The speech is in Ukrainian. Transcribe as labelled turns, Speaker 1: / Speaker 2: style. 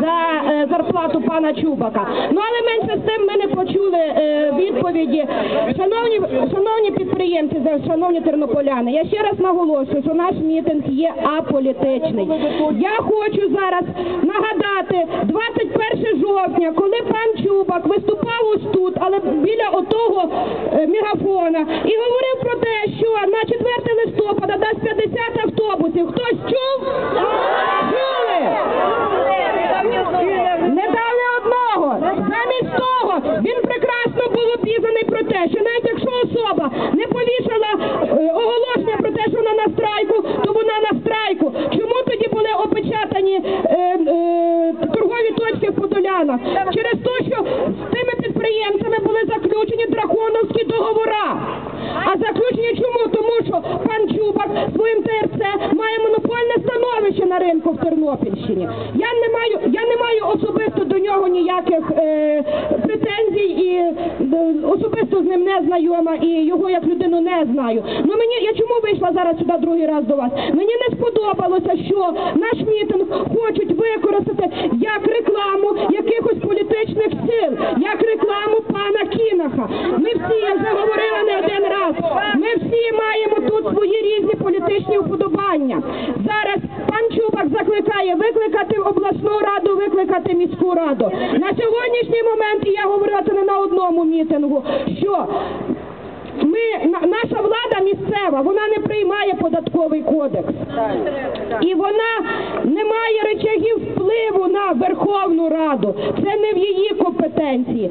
Speaker 1: за е, зарплату пана Чубака. Ну але менше з тим ми не почули е, відповіді. Шановні, шановні підприємці, шановні тернополяни, я ще раз наголошую, що наш мітинг є аполітичний. Я хочу зараз нагадати 21 жовтня, коли пан Чубак виступав ось тут, але біля отого е, мегафона, і говорив про те, що на 4 листопада дасть 50 автобусів. Хтось чув? Замість того він прекрасно був обізнаний про те, що навіть якщо особа не повішала е, оголошення про те, що вона на страйку, то вона на страйку. Чому тоді були опечатані е, е, торгові точки в Подолянах? Через те, що з тими підприємцями були заключені драконовські договора. А заключені чому? Тому що пан Чубак своїм ТРЦ має монопольне становище на ринку в Тернопільщині. Я не маю, я не ніяких е, претензій і е, особисто з ним не знайома і його як людину не знаю. Ну мені я чому вийшла зараз сюди другий раз до вас? Мені не сподобалося, що наш мітинг хочуть використати як рекламу якихось політичних сил, як рекламу пана Кінаха. Ми всі я вже говорила не один раз. Ми всі маємо тут свої різні політичні вподобання. Зараз пан Чубак закликає викликати обласну раду, викликати міську раду. На сьогоднішній момент, і я говорила це не на одному мітингу, що ми, на- наша влада місцева, вона не приймає податковий кодекс. І вона не має речагів впливу на Верховну Раду. Це не в її компетенції.